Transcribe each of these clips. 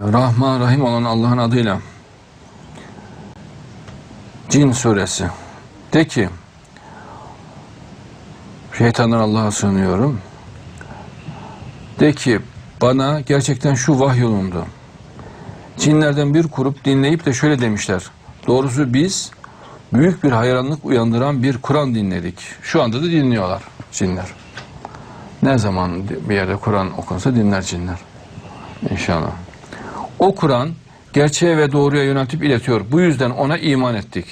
Rahman Rahim olan Allah'ın adıyla. Cin suresi. De ki şeytandan Allah'a sığınıyorum. De ki bana gerçekten şu vahyolundu cinlerden bir grup dinleyip de şöyle demişler. Doğrusu biz büyük bir hayranlık uyandıran bir Kur'an dinledik. Şu anda da dinliyorlar cinler. Ne zaman bir yerde Kur'an okunsa dinler cinler. İnşallah. O Kur'an gerçeğe ve doğruya yöneltip iletiyor. Bu yüzden ona iman ettik.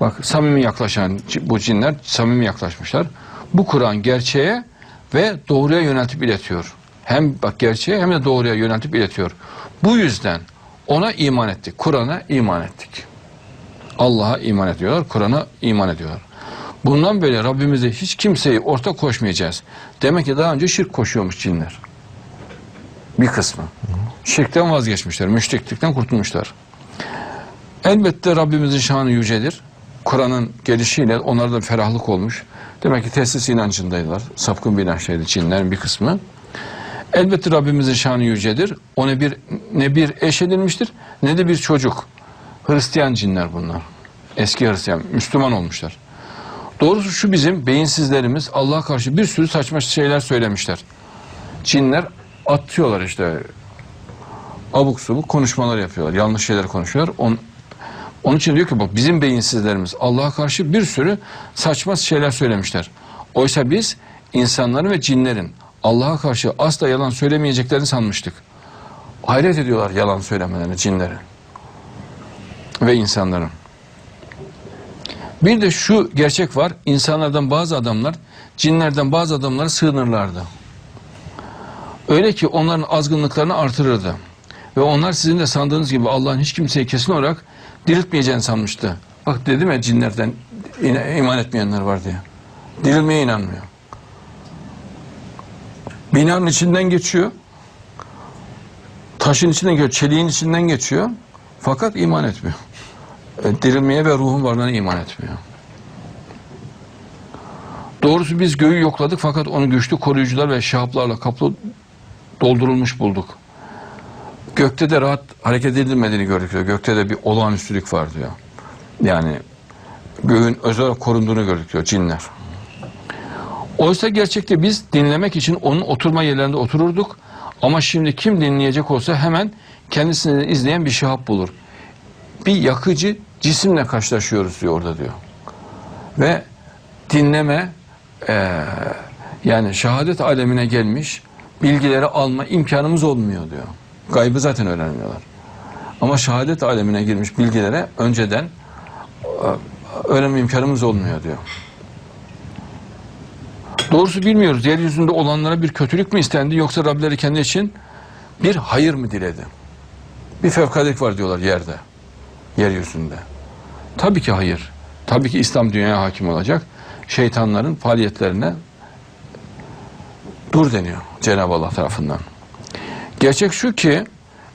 Bak samimi yaklaşan bu cinler samimi yaklaşmışlar. Bu Kur'an gerçeğe ve doğruya yöneltip iletiyor. Hem bak gerçeğe hem de doğruya yöneltip iletiyor. Bu yüzden ona iman ettik. Kur'an'a iman ettik. Allah'a iman ediyorlar, Kur'an'a iman ediyorlar. Bundan böyle Rabbimize hiç kimseyi ortak koşmayacağız. Demek ki daha önce şirk koşuyormuş cinler. Bir kısmı. Şirkten vazgeçmişler, müşriklikten kurtulmuşlar. Elbette Rabbimizin şanı yücedir. Kur'an'ın gelişiyle onlarda da ferahlık olmuş. Demek ki tesis inancındaydılar. Sapkın bir inançtaydı Çinlerin bir kısmı. Elbette Rabbimizin şanı yücedir. O ne bir, ne bir eş edilmiştir ne de bir çocuk. Hristiyan cinler bunlar. Eski Hristiyan, Müslüman olmuşlar. Doğrusu şu bizim beyinsizlerimiz Allah'a karşı bir sürü saçma şeyler söylemişler. Cinler atıyorlar işte abuk subuk konuşmalar yapıyorlar. Yanlış şeyler konuşuyorlar. On, onun için diyor ki bak bizim beyinsizlerimiz Allah'a karşı bir sürü saçma şeyler söylemişler. Oysa biz insanların ve cinlerin Allah'a karşı asla yalan söylemeyeceklerini sanmıştık. Hayret ediyorlar yalan söylemelerine cinlerin ve insanların. Bir de şu gerçek var. İnsanlardan bazı adamlar cinlerden bazı adamlara sığınırlardı. Öyle ki onların azgınlıklarını artırırdı. Ve onlar sizin de sandığınız gibi Allah'ın hiç kimseyi kesin olarak diriltmeyeceğini sanmıştı. Bak dedim ya cinlerden iman etmeyenler var diye. Dirilmeye inanmıyor. Binanın içinden geçiyor. Taşın içinden geçiyor. Çeliğin içinden geçiyor. Fakat iman etmiyor. E, Dirilmeye ve ruhun varlığına iman etmiyor. Doğrusu biz göğü yokladık fakat onu güçlü koruyucular ve şahaplarla kaplı doldurulmuş bulduk. Gökte de rahat hareket edilmediğini gördük diyor. Gökte de bir olağanüstülük var diyor. Yani göğün özel korunduğunu gördük diyor cinler. Oysa gerçekte biz dinlemek için onun oturma yerlerinde otururduk. Ama şimdi kim dinleyecek olsa hemen kendisini izleyen bir şahap bulur. Bir yakıcı cisimle karşılaşıyoruz diyor orada diyor. Ve dinleme eee, yani şehadet alemine gelmiş bilgileri alma imkanımız olmuyor diyor. Gaybı zaten öğrenmiyorlar. Ama şehadet alemine girmiş bilgilere önceden e, öğrenme imkanımız olmuyor diyor. Doğrusu bilmiyoruz. Yeryüzünde olanlara bir kötülük mü istendi yoksa Rableri kendi için bir hayır mı diledi? Bir fevkaladelik var diyorlar yerde. Yeryüzünde. Tabii ki hayır. Tabii ki İslam dünyaya hakim olacak. Şeytanların faaliyetlerine dur deniyor Cenab-ı Allah tarafından. Gerçek şu ki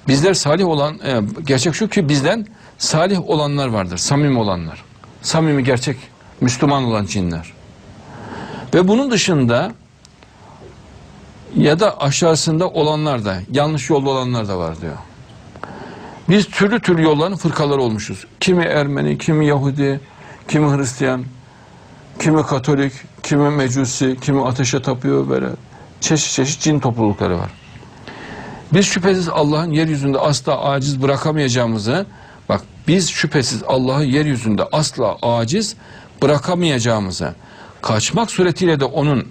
bizler salih olan e, gerçek şu ki bizden salih olanlar vardır, samimi olanlar. Samimi gerçek Müslüman olan cinler. Ve bunun dışında ya da aşağısında olanlar da yanlış yolda olanlar da var diyor. Biz türlü türlü yolların fırkaları olmuşuz. Kimi Ermeni, kimi Yahudi, kimi Hristiyan, kimi Katolik, kimi Mecusi, kimi ateşe tapıyor böyle. Çeşit çeşit cin toplulukları var. Biz şüphesiz Allah'ın yeryüzünde asla aciz bırakamayacağımızı bak biz şüphesiz Allah'ı yeryüzünde asla aciz bırakamayacağımızı kaçmak suretiyle de onun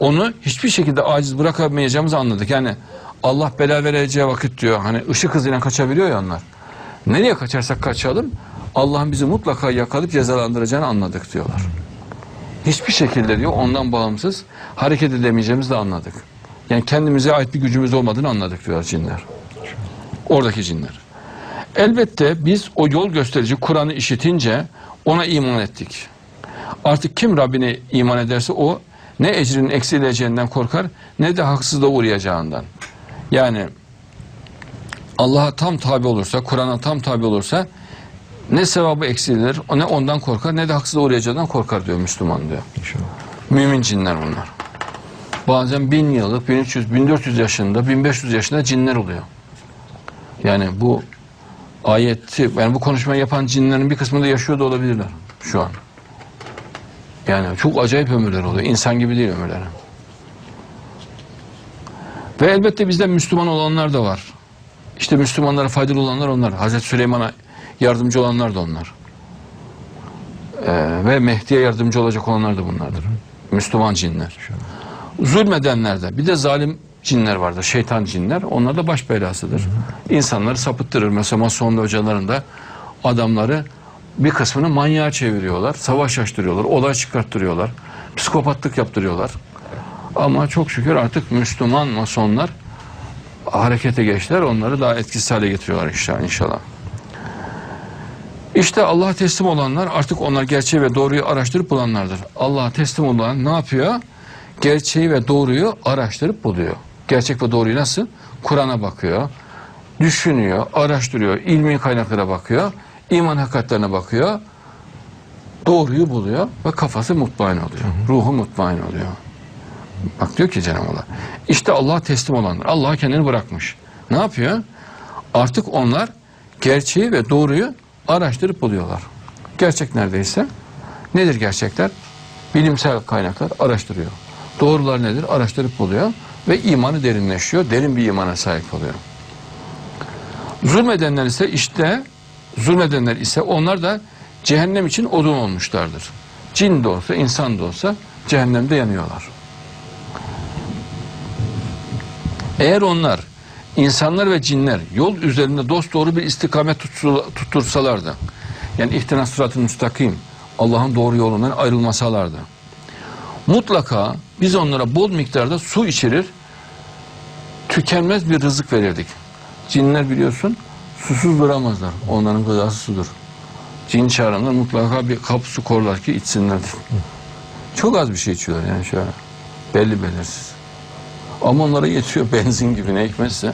onu hiçbir şekilde aciz bırakamayacağımızı anladık. Yani Allah bela vereceği vakit diyor hani ışık hızıyla kaçabiliyor ya onlar. Nereye kaçarsak kaçalım Allah'ın bizi mutlaka yakalayıp cezalandıracağını anladık diyorlar. Hiçbir şekilde diyor ondan bağımsız hareket edemeyeceğimizi de anladık. Yani kendimize ait bir gücümüz olmadığını anladık diyor cinler. Oradaki cinler. Elbette biz o yol gösterici Kur'an'ı işitince ona iman ettik. Artık kim Rabbine iman ederse o ne ecrinin eksileceğinden korkar ne de haksızlığa uğrayacağından. Yani Allah'a tam tabi olursa, Kur'an'a tam tabi olursa ne sevabı eksilir, ne ondan korkar ne de haksızlığa uğrayacağından korkar diyor Müslüman diyor. Mümin cinler bunlar. Bazen bin yıllık, 1300, 1400 yaşında, 1500 yaşında cinler oluyor. Yani bu ayeti, yani bu konuşmayı yapan cinlerin bir kısmı da yaşıyor da olabilirler şu an. Yani çok acayip ömürler oluyor. İnsan gibi değil ömürleri. Ve elbette bizde Müslüman olanlar da var. İşte Müslümanlara faydalı olanlar onlar. Hazreti Süleyman'a yardımcı olanlar da onlar. Ee, ve Mehdi'ye yardımcı olacak olanlar da bunlardır. Müslüman cinler. Zulmedenler de. Bir de zalim cinler vardır. Şeytan cinler. Onlar da baş belasıdır. İnsanları sapıttırır. Mesela Mason hocalarında adamları bir kısmını manyağa çeviriyorlar. Savaş açtırıyorlar. Olay çıkarttırıyorlar. Psikopatlık yaptırıyorlar. Ama çok şükür artık Müslüman masonlar harekete geçtiler. Onları daha etkisiz hale getiriyorlar inşallah. İşte Allah'a teslim olanlar artık onlar gerçeği ve doğruyu araştırıp bulanlardır. Allah'a teslim olan ne yapıyor? Gerçeği ve doğruyu araştırıp buluyor. Gerçek ve doğruyu nasıl? Kur'an'a bakıyor, düşünüyor, araştırıyor, ilmi kaynaklara bakıyor, iman hakikatlerine bakıyor, doğruyu buluyor ve kafası mutmain oluyor. Ruhu mutmain oluyor. Bak diyor ki Cenab-ı Allah. İşte Allah'a teslim olanlar. Allah kendini bırakmış. Ne yapıyor? Artık onlar gerçeği ve doğruyu araştırıp buluyorlar. Gerçek neredeyse nedir gerçekler? Bilimsel kaynaklar araştırıyor. Doğrular nedir? Araştırıp buluyor ve imanı derinleşiyor. Derin bir imana sahip oluyor. Zulmedenler ise işte zulmedenler ise onlar da cehennem için odun olmuşlardır. Cin de olsa, insan da olsa cehennemde yanıyorlar. Eğer onlar insanlar ve cinler yol üzerinde dost doğru bir istikamet tuttursalardı. Yani ihtinas sıratı müstakim Allah'ın doğru yolundan ayrılmasalardı. Mutlaka biz onlara bol miktarda su içirir, tükenmez bir rızık verirdik. Cinler biliyorsun susuz duramazlar. Onların gıdası sudur. Cin çağıranlar mutlaka bir kap su korlar ki içsinler. Çok az bir şey içiyorlar yani şöyle. Belli belirsiz. Ama onlara yetiyor benzin gibi ne hikmetse.